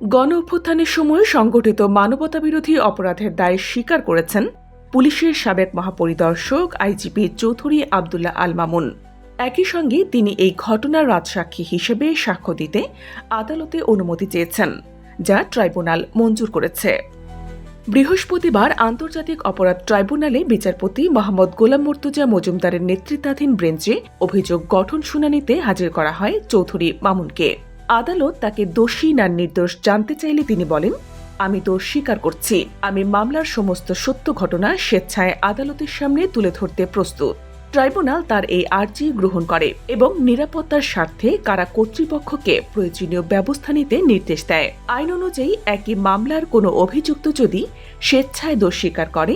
গণ অভ্যুত্থানের সময় সংগঠিত মানবতাবিরোধী অপরাধের দায় স্বীকার করেছেন পুলিশের সাবেক মহাপরিদর্শক আইজিপি চৌধুরী আবদুল্লাহ আল মামুন। একই সঙ্গে তিনি এই ঘটনার রাজসাক্ষী হিসেবে সাক্ষ্য দিতে আদালতে অনুমতি চেয়েছেন, যা ট্রাইব্যুনাল মঞ্জুর করেছে। বৃহস্পতিবার আন্তর্জাতিক অপরাধ ট্রাইব্যুনালে বিচারপতি মোহাম্মদ গোলাম মর্তুজা মজুমদারের নেতৃত্বাধীন ব্রেঞ্চে অভিযোগ গঠন শুনানিতে হাজির করা হয় চৌধুরী মামুনকে। আদালত তাকে দোষী না নির্দোষ জানতে চাইলে তিনি বলেন, আমি দোষ স্বীকার করছি। আমি মামলার সমস্ত সত্য ঘটনা স্বেচ্ছায় আদালতের সামনে তুলে ধরতে প্রস্তুত। ট্রাইব্যুনাল তার এই আর্জি গ্রহণ করে এবং নিরাপত্তার স্বার্থে কারা কর্তৃপক্ষকে প্রয়োজনীয় ব্যবস্থা নিতে নির্দেশ দেয়। আইন অনুযায়ী একই মামলার কোনো অভিযুক্ত যদি স্বেচ্ছায় দোষ স্বীকার করে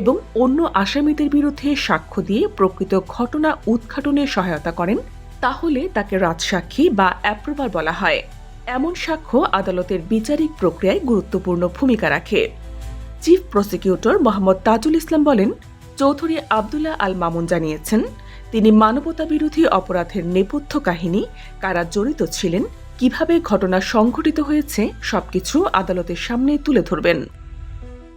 এবং অন্য আসামিদের বিরুদ্ধে সাক্ষ্য দিয়ে প্রকৃত ঘটনা উদ্ঘাটনে সহায়তা করেন তাহলে তাকে রাজসাক্ষী বা অ্যাপ্রুভার বলা হয়। এমন সাক্ষ্য আদালতের বিচারিক প্রক্রিয়ায় গুরুত্বপূর্ণ ভূমিকা রাখে। চিফ প্রসিকিউটর মোহাম্মদ তাজুল ইসলাম বলেন, চৌধুরী আবদুল্লাহ আল মামুন জানিয়েছেন, তিনি মানবতা বিরোধী অপরাধের নেপথ্য কাহিনী, কারা জড়িত ছিলেন, কীভাবে ঘটনা সংঘটিত হয়েছে, সবকিছু আদালতের সামনে তুলে ধরবেন।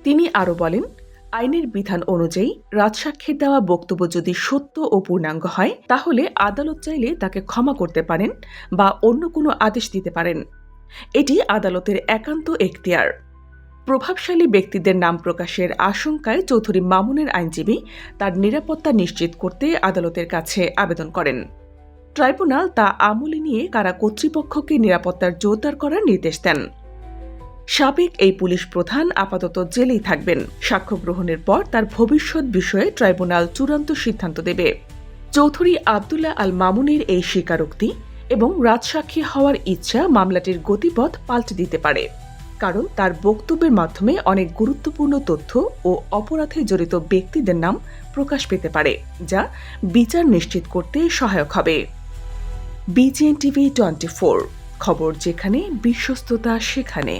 তিনি আরও বলেন আইনের বিধান অনুযায়ী রাজসাক্ষীর দেওয়া বক্তব্য যদি সত্য ও পূর্ণাঙ্গ হয়, তাহলে আদালত চাইলে তাকে ক্ষমা করতে পারেন বা অন্য কোনো আদেশ দিতে পারেন। এটি আদালতের একান্ত এখতিয়ার। প্রভাবশালী ব্যক্তিদের নাম প্রকাশের আশঙ্কায় চৌধুরী মামুনের আইনজীবী তার নিরাপত্তা নিশ্চিত করতে আদালতের কাছে আবেদন করেন। ট্রাইব্যুনাল তা আমলে নিয়ে কারা কর্তৃপক্ষকে নিরাপত্তার জোরদার করার নির্দেশ দেন। সাবেক এই পুলিশ প্রধান আপাতত জেলেই থাকবেন। সাক্ষ্য গ্রহণের পর তার ভবিষ্যৎ বিষয়ে ট্রাইব্যুনাল চূড়ান্ত সিদ্ধান্ত দেবে। চৌধুরী আবদুল্লাহ আল মামুনের এই স্বীকারোক্তি এবং রাজসাক্ষী হওয়ার ইচ্ছা মামলাটির গতিপথ পাল্টে দিতে পারে। কারণ তার বক্তব্যের মাধ্যমে অনেক গুরুত্বপূর্ণ তথ্য ও অপরাধে জড়িত ব্যক্তিদের নাম প্রকাশ পেতে পারে, যা বিচার নিশ্চিত করতে সহায়ক হবে। বিজিএন টিভি টোয়েন্টি খবর যেখানে, বিশ্বস্ততা সেখানে।